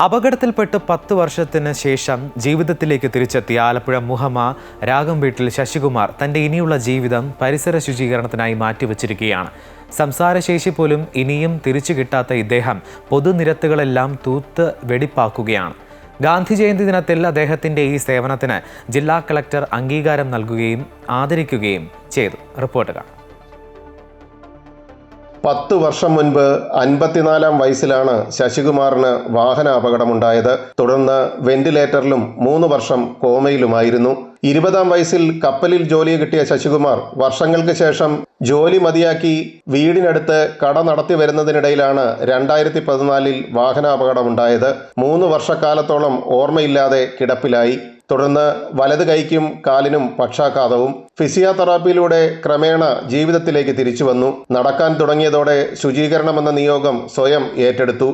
അപകടത്തിൽപ്പെട്ട് പത്ത് വർഷത്തിന് ശേഷം ജീവിതത്തിലേക്ക് തിരിച്ചെത്തിയ ആലപ്പുഴ മുഹമ്മ രാഗം വീട്ടിൽ ശശികുമാർ തന്റെ ഇനിയുള്ള ജീവിതം പരിസര ശുചീകരണത്തിനായി മാറ്റിവെച്ചിരിക്കുകയാണ്. സംസാരശേഷി പോലും ഇനിയും തിരിച്ചു കിട്ടാത്ത ഇദ്ദേഹം പൊതുനിരത്തുകളെല്ലാം തൂത്ത് വെടിപ്പാക്കുകയാണ്. ഗാന്ധി ജയന്തി ദിനത്തിൽ അദ്ദേഹത്തിന്റെ ഈ സേവനത്തിന് ജില്ലാ കളക്ടർ അംഗീകാരം നൽകുകയും ആദരിക്കുകയും ചെയ്തു. റിപ്പോർട്ട് കാണാം. പത്ത് വർഷം മുൻപ് അൻപത്തിനാലാം വയസ്സിലാണ് ശശികുമാറിന് വാഹന അപകടമുണ്ടായത് തുടർന്ന് വെന്റിലേറ്ററിലും മൂന്ന് വർഷം കോമയിലുമായിരുന്നു. ഇരുപതാം വയസ്സിൽ കപ്പലിൽ ജോലി കിട്ടിയ ശശികുമാർ വർഷങ്ങൾക്ക് ശേഷം ജോലി മതിയാക്കി വീടിനടുത്ത് കട നടത്തി വരുന്നതിനിടയിലാണ് രണ്ടായിരത്തി പതിനാലിൽ വാഹനാപകടമുണ്ടായത്. മൂന്ന് വർഷക്കാലത്തോളം ഓർമ്മയില്ലാതെ കിടപ്പിലായി. തുടർന്ന് വലത് കൈക്കും കാലിനും പക്ഷാഘാതവും ഫിസിയോതെറാപ്പിയിലൂടെ ക്രമേണ ജീവിതത്തിലേക്ക് തിരിച്ചു വന്നു നടക്കാൻ തുടങ്ങിയതോടെ ശുചീകരണമെന്ന നിയോഗം സ്വയം ഏറ്റെടുത്തു.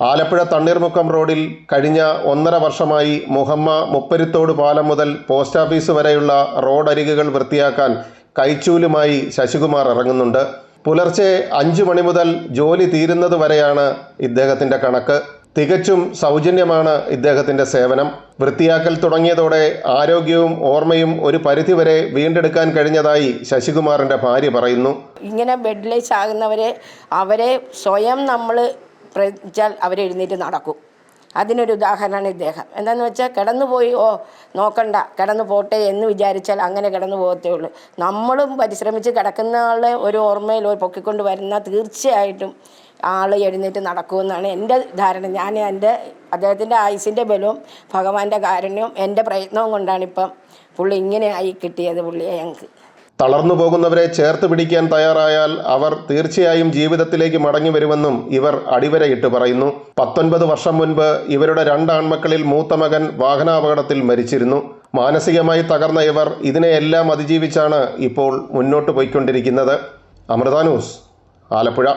ആലപ്പുഴ തണ്ണീർമുക്കം റോഡിൽ കഴിഞ്ഞ ഒന്നര വർഷമായി മുഹമ്മ മുപ്പരുത്തോട് പാലം മുതൽ പോസ്റ്റ് ഓഫീസ് വരെയുള്ള റോഡരികുകൾ വൃത്തിയാക്കാൻ കൈച്ചൂലുമായി ശശികുമാർ ഇറങ്ങുന്നുണ്ട്. പുലർച്ചെ അഞ്ചു മണി മുതൽ ജോലി തീരുന്നതുവരെയാണ് ഇദ്ദേഹത്തിന്റെ കണക്ക്. തികച്ചും സൗജന്യമാണ് ഇദ്ദേഹത്തിന്റെ സേവനം. വൃത്തിയാക്കൽ തുടങ്ങിയതോടെ ആരോഗ്യവും ഓർമ്മയും ഒരു പരിധിവരെ വീണ്ടെടുക്കാൻ കഴിഞ്ഞതായി ശശികുമാറിന്റെ ഭാര്യ പറയുന്നു. ഇങ്ങനെ ബെഡിലേസ് ആകുന്നവരെ അവരെ സ്വയം നമ്മൾ പ്രയത്നിച്ചാൽ അവരെഴുന്നേറ്റ് നടക്കും. അതിനൊരു ഉദാഹരണമാണ് ഇദ്ദേഹം. എന്താണെന്ന് വെച്ചാൽ കിടന്നു പോയി ഓ നോക്കണ്ട കിടന്നു പോട്ടെ എന്ന് വിചാരിച്ചാൽ അങ്ങനെ കിടന്നു പോകത്തേ ഉള്ളൂ. നമ്മളും പരിശ്രമിച്ച് കിടക്കുന്ന ആളെ ഒരു ഓർമ്മയിൽ ഒരു പൊക്കിക്കൊണ്ട് വരുന്ന തീർച്ചയായിട്ടും ആൾ എഴുന്നേറ്റ് നടക്കുമെന്നാണ് എന്റെ ധാരണ. ഞാൻ എന്റെ അദ്ദേഹത്തിന്റെ ആയുസിന്റെ ബലവും ഭഗവാന്റെ കാരുണ്യവും എന്റെ പ്രയത്നവും കൊണ്ടാണ് ഇപ്പം പുള്ളി ഇങ്ങനെ ആയി കിട്ടിയത് പുള്ളിയെ ഞങ്ങൾക്ക്. തളർന്നു പോകുന്നവരെ ചേർത്ത് പിടിക്കാൻ തയ്യാറായാൽ അവർ തീർച്ചയായും ജീവിതത്തിലേക്ക് മടങ്ങി വരുമെന്നും ഇവർ അടിവരയിട്ട് പറയുന്നു. പത്തൊൻപത് വർഷം മുൻപ് ഇവരുടെ രണ്ടാൺമക്കളിൽ മൂത്ത മകൻ വാഹനാപകടത്തിൽ മരിച്ചിരുന്നു. മാനസികമായി തകർന്ന ഇവർ ഇതിനെയെല്ലാം അതിജീവിച്ചാണ് ഇപ്പോൾ മുന്നോട്ട് പോയിക്കൊണ്ടിരിക്കുന്നത്. അമൃത ന്യൂസ് ആലപ്പുഴ.